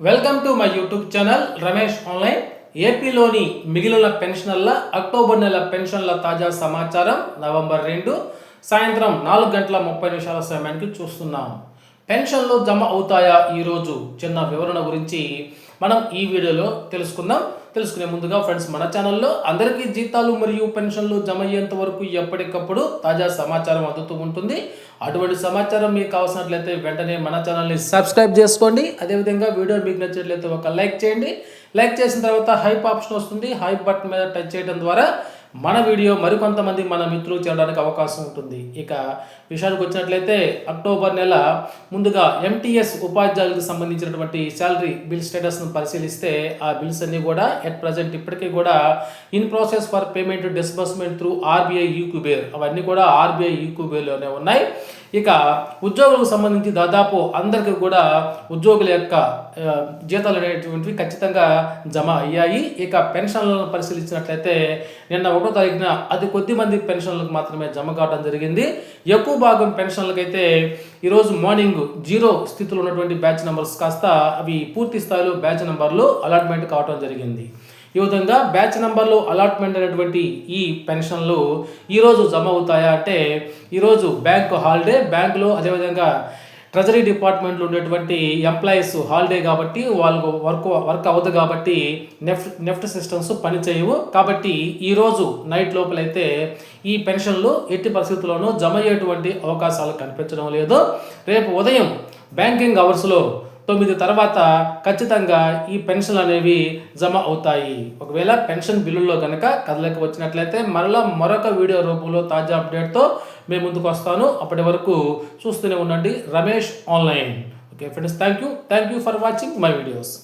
Welcome to my YouTube channel Ramesh online ఏపీలోని మిగిలిన పెన్షనర్ల October నెల పెన్షన్ల తాజా సమాచారం నవంబర్ రెండు సాయంత్రం నాలుగు గంటల ముప్పై నిమిషాల సమయానికి చూస్తున్నాం. పెన్షన్లు జమ అవుతాయా ఈరోజు? చిన్న వివరణ గురించి మనం ఈ వీడియోలో తెలుసుకుందాం. తెలుసుకునే ముందుగా ఫ్రెండ్స్ మన ఛానల్లో అందరికీ జీతాలు మరియు పెన్షన్లు జమ అయ్యేంత వరకు ఎప్పటికప్పుడు తాజా సమాచారం అందుతూ ఉంటుంది. అటువంటి సమాచారం మీకు కావాల్సినట్లయితే వెంటనే మన ఛానల్ని సబ్స్క్రైబ్ చేసుకోండి. అదేవిధంగా వీడియో మీకు నచ్చినట్లయితే ఒక లైక్ చేయండి. లైక్ చేసిన తర్వాత హైప్ ఆప్షన్ వస్తుంది. హైప్ బటన్ మీద టచ్ చేయడం ద్వారా మన వీడియో మరికొంతమంది మన మిత్రులు చేరడానికి అవకాశం ఉంటుంది. ఇక విషయానికి వచ్చినట్లయితే అక్టోబర్ నెల ముందుగా ఎంటీఎస్ ఉపాధ్యాయులకు సంబంధించినటువంటి శాలరీ బిల్ స్టేటస్ను పరిశీలిస్తే ఆ బిల్స్ అన్నీ కూడా ఎట్ ప్రజెంట్ ఇప్పటికీ కూడా in process for payment disbursement through RBI యూక్యూబేర్ అవన్నీ కూడా ఆర్బీఐ యూక్యూబేర్లోనే ఉన్నాయి. ఇక ఉద్యోగులకు సంబంధించి దాదాపు అందరికీ కూడా ఉద్యోగుల యొక్క జీతాలు అనేటువంటివి ఖచ్చితంగా జమ అయ్యాయి. ఇక పెన్షన్లను పరిశీలించినట్లయితే నిన్న ఒకటో తారీఖున అది కొద్ది మంది పెన్షన్లకు మాత్రమే జమ కావడం జరిగింది. ఎక్కువ భాగం పెన్షన్లకైతే ఈరోజు మార్నింగ్ జీరో స్థితిలో ఉన్నటువంటి బ్యాచ్ నెంబర్స్ కాస్త అవి పూర్తి స్థాయిలో బ్యాచ్ నెంబర్లు అలాట్మెంట్ కావడం జరిగింది. ఈ విధంగా బ్యాచ్ నెంబర్లు అలాట్మెంట్ అనేటువంటి ఈ పెన్షన్లు ఈరోజు జమ అవుతాయా అంటే ఈరోజు బ్యాంకు హాలిడే. బ్యాంకులో అదేవిధంగా ట్రెజరీ డిపార్ట్మెంట్లో ఉండేటువంటి ఎంప్లాయీస్ హాలిడే కాబట్టి వాళ్ళకు వర్క్ వర్క్ అవ్వదు కాబట్టి నెఫ్ట్ నెఫ్ట్ సిస్టమ్స్ పనిచేయవు కాబట్టి ఈరోజు నైట్ లోపలైతే ఈ పెన్షన్లు ఎట్టి పరిస్థితుల్లోనూ జమ అయ్యేటువంటి అవకాశాలు కనిపించడం లేదు. రేపు ఉదయం బ్యాంకింగ్ అవర్స్లో తొమ్మిది తర్వాత ఖచ్చితంగా ఈ పెన్షన్లు అనేవి జమ అవుతాయి. ఒకవేళ పెన్షన్ బిల్లుల్లో కనుక కదలిక వచ్చినట్లయితే మరలా మరొక వీడియో రూపంలో తాజా అప్డేట్తో మేము ముందుకు వస్తాను. అప్పటి వరకు చూస్తూనే ఉండండి Ramesh online. Okay friends thank you thank you for watching my videos.